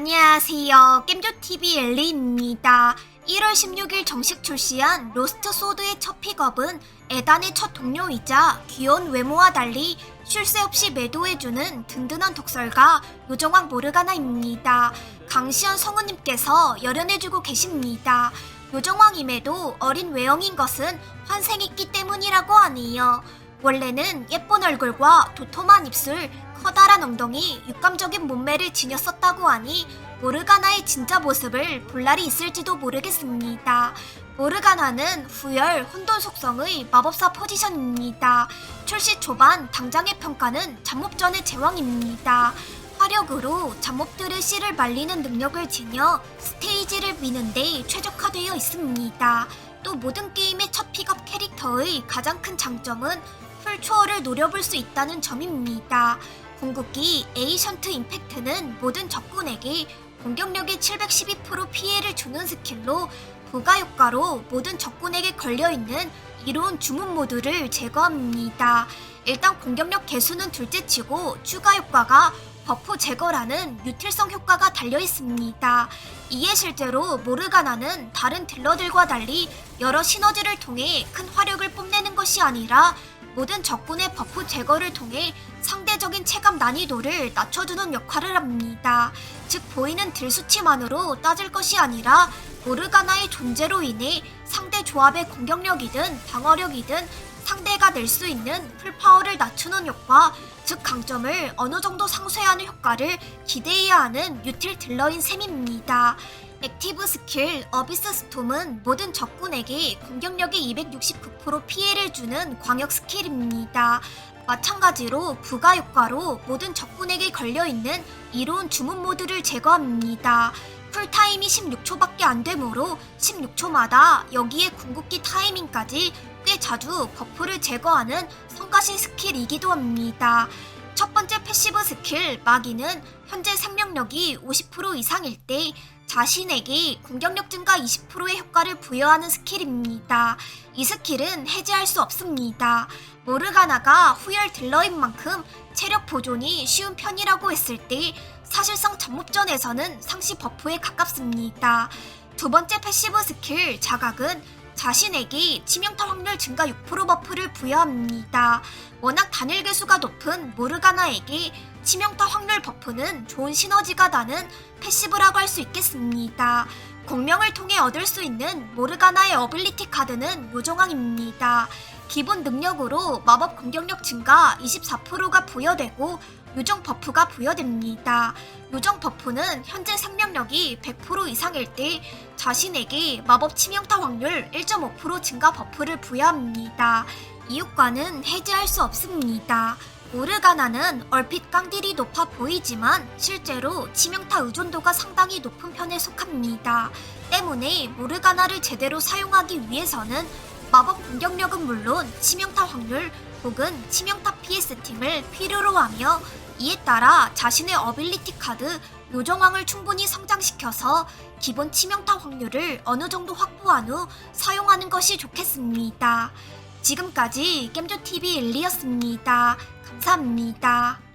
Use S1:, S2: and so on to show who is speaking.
S1: 안녕하세요. 겜조TV 엘리입니다. 1월 16일 정식 출시한 로스트 소드의 첫 픽업은 에단의 첫 동료이자 귀여운 외모와 달리 쉴 새 없이 매도해주는 든든한 독설가 요정왕 모르가나입니다. 강시현 성우님께서 열연해주고 계십니다. 요정왕임에도 어린 외형인 것은 환생했기 때문이라고 하네요. 원래는 예쁜 얼굴과 도톰한 입술, 커다란 엉덩이, 육감적인 몸매를 지녔었다고 하니 모르가나의 진짜 모습을 볼 날이 있을지도 모르겠습니다. 모르가나는 후열 혼돈 속성의 마법사 포지션입니다. 출시 초반 당장의 평가는 잠몹전의 제왕입니다. 화력으로 잠몹들의 씨를 말리는 능력을 지녀 스테이지를 미는데 최적화되어 있습니다. 또 모든 게임의 첫 픽업 캐릭터의 가장 큰 장점은 풀 초월을 노려볼 수 있다는 점입니다. 궁극기 에이션트 임팩트는 모든 적군에게 공격력의 712% 피해를 주는 스킬로 부가 효과로 모든 적군에게 걸려있는 이로운 주문 모드를 제거합니다. 일단 공격력 개수는 둘째치고 추가 효과가 버프 제거라는 유틸성 효과가 달려 있습니다. 이에 실제로 모르가나는 다른 딜러들과 달리 여러 시너지를 통해 큰 화력을 뽐내는 것이 아니라 모든 적군의 버프 제거를 통해 상대적인 체감 난이도를 낮춰주는 역할을 합니다. 즉 보이는 딜 수치만으로 따질 것이 아니라 모르가나의 존재로 인해 상대 조합의 공격력이든 방어력이든 상대가 낼 수 있는 풀파워를 낮추는 효과, 즉 강점을 어느 정도 상쇄하는 효과를 기대해야 하는 유틸 딜러인 셈입니다. 액티브 스킬 어비스 스톰은 모든 적군에게 공격력의 269% 피해를 주는 광역 스킬입니다. 마찬가지로 부가 효과로 모든 적군에게 걸려있는 이로운 주문 모드를 제거합니다. 쿨타임이 16초밖에 안 되므로 16초마다 여기에 궁극기 타이밍까지 꽤 자주 버프를 제거하는 성가신 스킬이기도 합니다. 첫 번째 패시브 스킬 마기는 현재 생명력이 50% 이상일 때 자신에게 공격력 증가 20%의 효과를 부여하는 스킬입니다. 이 스킬은 해제할 수 없습니다. 모르가나가 후열 딜러인 만큼 체력 보존이 쉬운 편이라고 했을 때 사실상 잠몹전에서는 상시 버프에 가깝습니다. 두 번째 패시브 스킬 자각은 자신에게 치명타 확률 증가 6% 버프를 부여합니다. 워낙 단일 개수가 높은 모르가나에게 치명타 확률 버프는 좋은 시너지가 나는 패시브라고 할 수 있겠습니다. 공명을 통해 얻을 수 있는 모르가나의 어빌리티 카드는 요정왕입니다. 기본 능력으로 마법 공격력 증가 24%가 부여되고 요정 버프가 부여됩니다. 요정 버프는 현재 생명력이 100% 이상일 때 자신에게 마법 치명타 확률 1.5% 증가 버프를 부여합니다. 이 효과는 해제할 수 없습니다. 모르가나는 얼핏 깡딜이 높아 보이지만 실제로 치명타 의존도가 상당히 높은 편에 속합니다. 때문에 모르가나를 제대로 사용하기 위해서는 마법 공격력은 물론 치명타 확률 혹은 치명타 세팅을 필요로 하며 이에 따라 자신의 어빌리티 카드 요정왕을 충분히 성장시켜서 기본 치명타 확률을 어느 정도 확보한 후 사용하는 것이 좋겠습니다. 지금까지 겜조TV 엘리였습니다. 감사합니다.